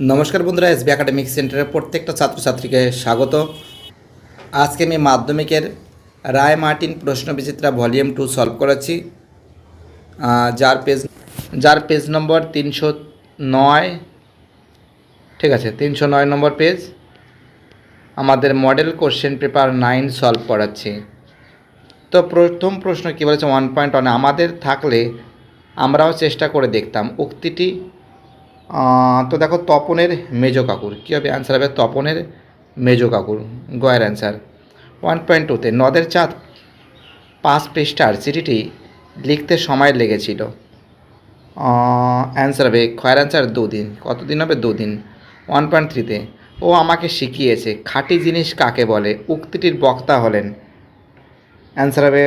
নমস্কার বন্ধুরা, SB academic সেন্টারের প্রত্যেকটা ছাত্রছাত্রীকে স্বাগত। আজকে আমি মাধ্যমিকের রায় মার্টিন প্রশ্ন বিচিত্রা ভলিউম টু সলভ করেছি। যার পেজ যার পেজ নম্বর তিনশো নয়। ঠিক আছে, তিনশো নয় নম্বর পেজ। আমাদের model question paper nine solve করাচ্ছি। তো প্রথম প্রশ্ন কী বলেছে? One point one. আমাদের থাকলে আমরাও চেষ্টা করে দেখতাম। উক্তিটি তো দেখো তপনের মেজ কাকুর। কী হবে? অ্যান্সার হবে তপনের মেজ কাকুর, গয়ের অ্যান্সার ওয়ান পয়েন্ট টুতে নদের চাঁদ পাঁচ পৃষ্ঠার চিঠিটি লিখতে সময় লেগেছিল। অ্যান্সার হবে খয়ের অ্যান্সার দুদিন। কতদিন হবে? দুদিন। ওয়ান পয়েন্ট থ্রিতে ও আমাকে শিখিয়েছে, খাঁটি জিনিস কাকে বলে? উক্তিটির বক্তা হলেন। অ্যান্সার হবে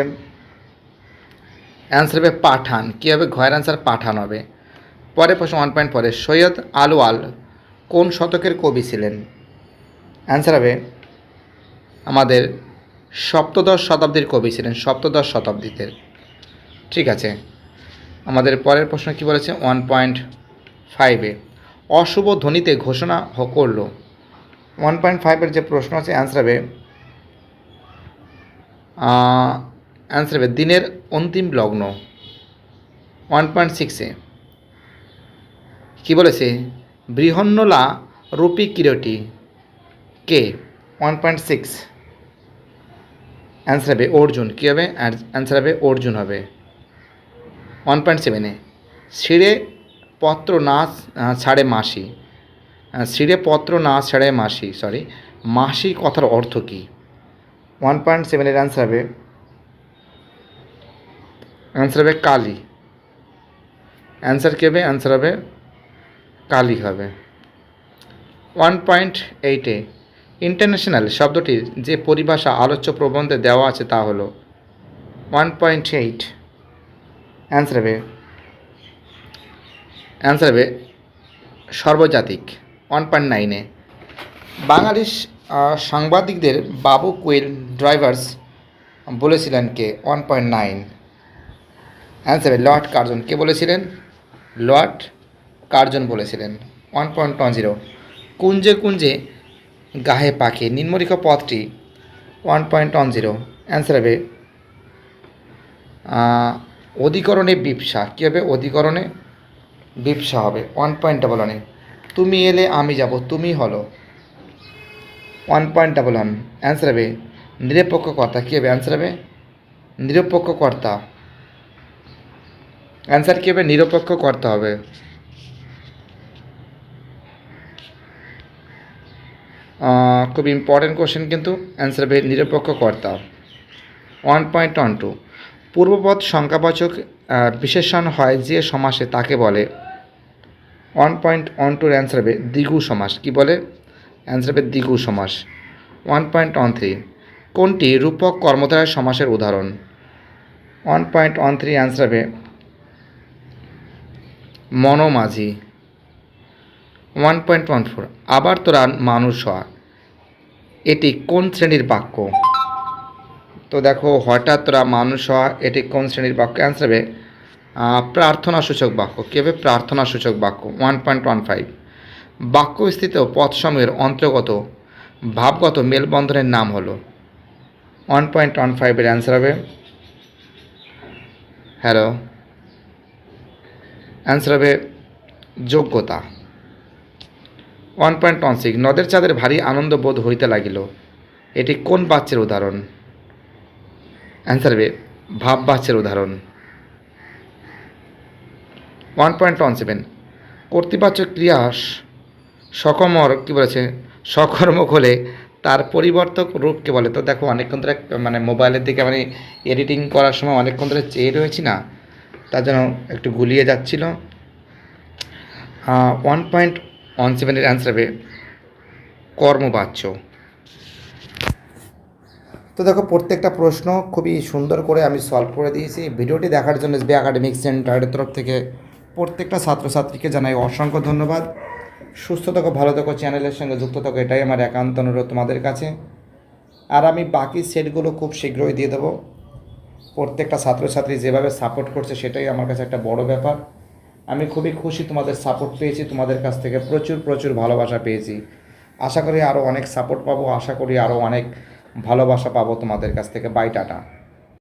অ্যান্সার হবে পাঠান। কী হবে? ঘয়ের অ্যান্সার পাঠান হবে। পরে প্রশ্ন ওয়ান পয়েন্ট পরে সৈয়দ আলওয়াল কোন শতকের কবি ছিলেন? অ্যান্সার হবে, আমাদের সপ্তদশ শতাব্দীর কবি ছিলেন, সপ্তদশ শতাব্দীতে। ঠিক আছে, আমাদের পরের প্রশ্ন কি বলেছে? ওয়ান পয়েন্ট ফাইভে অশুভ ধ্বনিতে ঘোষণা করল। ওয়ান পয়েন্ট ফাইভের যে প্রশ্ন আছে অ্যান্সার হবে অ্যান্সার হবে, দিনের অন্তিম লগ্ন। ওয়ান পয়েন্ট সিক্সে কী বলেছে? বৃহন্নলা রূপী কিরটি? কে? ওয়ান পয়েন্ট সিক্স অ্যান্সার হবে অর্জুন। কী হবে? অ্যান্সার হবে অর্জুন হবে। ওয়ান পয়েন্ট সেভেনে ছিঁড়ে পত্র না ছাড়ে মাসি। ছিঁড়ে পত্র না ছাড়ে মাসি সরি মাসি কথার অর্থ কী? ওয়ান পয়েন্ট সেভেনের অ্যান্সার হবে। অ্যান্সার হবে কালী। অ্যান্সার কী হবে? অ্যান্সার হবে কালী হবে। ওয়ান পয়েন্ট এইটে ইন্টারন্যাশনাল শব্দটির যে পরিভাষা আলোচ্য প্রবন্ধে দেওয়া আছে তা হলো ওয়ান পয়েন্ট এইট অ্যান্সার হবে। অ্যান্সার হবে সর্বজাতিক ওয়ান পয়েন্ট নাইনে বাঙালি সাংবাদিকদের বাবু কুইল ড্রাইভার্স বলেছিলেন কে? One point nine answer Lord Curzon. কে বলেছিলেন? লর্ড কার্জন বলেছিলেন। ওয়ান পয়েন্ট ওয়ান জিরো কুঞ্জে কুঞ্জে গাহে পাখি। নিম্নলিখ পথটি one point one zero answer হবে অধিকরণে বিপসা কী হবে? অধিকরণে বিপসা হবে। ওয়ান পয়েন্ট ডাবল ওয়ানে তুমি এলে আমি যাব, তুমি হলো। One point double one answer হবে, নিরপেক্ষ কর্তা। কী হবে? অ্যান্সার হবে, নিরপেক্ষ কর্তা। অ্যান্সার কী হবে? নিরপেক্ষ করতে হবে। খুব ইম্পর্টেন্ট কোশ্চেন কিন্তু অ্যান্সার হবে নিরপেক্ষ কর্তা ওয়ান পয়েন্ট ওয়ান টু পূর্বপদ সংখ্যাবাচক বিশেষণ হয় যে সমাসে তাকে বলে। ওয়ান পয়েন্ট ওয়ান টুর অ্যান্সার হবে দ্বিগু সমাস। কি বলে? অ্যান্সার হবে দ্বিগু সমাস। ওয়ান পয়েন্ট ওয়ান থ্রি কোনটি রূপক কর্মধারয় সমাসের উদাহরণ? One point one three answer হবে মনোমাঝি। ওয়ান পয়েন্ট ওয়ান ফোর আবার তোরা মানুষ হওয়া। এটি কোন শ্রেণির বাক্য? তো দেখো হঠাৎ তোরা মানুষ হওয়া, এটি কোন শ্রেণির বাক্য? অ্যান্সার হবে প্রার্থনা সূচক বাক্য। কী হবে? প্রার্থনা সূচক বাক্য ওয়ান পয়েন্ট ওয়ান ফাইভ বাক্য স্থিত পদসমূহের অন্তর্গত, ভাবগত মেলবন্ধনের নাম হলো। ওয়ান পয়েন্ট ওয়ান ফাইভের অ্যান্সার হবে। হ্যালো অ্যান্সার হবে, যোগ্যতা। ওয়ান পয়েন্ট ওয়ান সিক্স, নদের চাঁদের ভারী আনন্দ বোধ হইতে লাগিল। এটি কোন বাচ্চের উদাহরণ? অ্যান্সার হবে ভাব বাচ্চের উদাহরণ। ওয়ান পয়েন্ট ওয়ান সেভেন কর্তৃবাচক ক্রিয়া সকমর, কী বলেছে? সকর্মক হলে তার পরিবর্তক রূপকে বলে। তো দেখো, অনেকক্ষণ ধরে মানে মোবাইলের দিকে মানে এডিটিং করার সময় অনেকক্ষণ ধরে চেয়ে রয়েছি না, তার জন্য একটু গুলিয়ে যাচ্ছিল। ওয়ান পয়েন্ট ওয়ান সেভেনের অ্যান্সার হবে কর্মবাচ্য। তো দেখো, প্রত্যেকটা প্রশ্ন খুবই সুন্দর করে আমি সলভ করে দিয়েছি। ভিডিওটি দেখার জন্য এসবি একাডেমিক সেন্টারের তরফ থেকে প্রত্যেকটা ছাত্রছাত্রীকে জানাই অসংখ্য ধন্যবাদ। সুস্থ থাকো, ভালো থাকো চ্যানেলের সঙ্গে যুক্ত থাকো, এটাই আমার একান্ত অনুরোধ তোমাদের কাছে। আর আমি বাকি সেটগুলো খুব শীঘ্রই দিয়ে দেবো। প্রত্যেকটা ছাত্রছাত্রী যেভাবে সাপোর্ট করছে, সেটাই আমার কাছে একটা বড় ব্যাপার। আমি খুবই খুশি তোমাদের সাপোর্ট পেয়েছি, তোমাদের কাছ থেকে প্রচুর প্রচুর ভালোবাসা পেয়েছি। আশা করি আরও অনেক সাপোর্ট পাবো, আশা করি আরও অনেক ভালোবাসা পাবো তোমাদের কাছ থেকে। By tata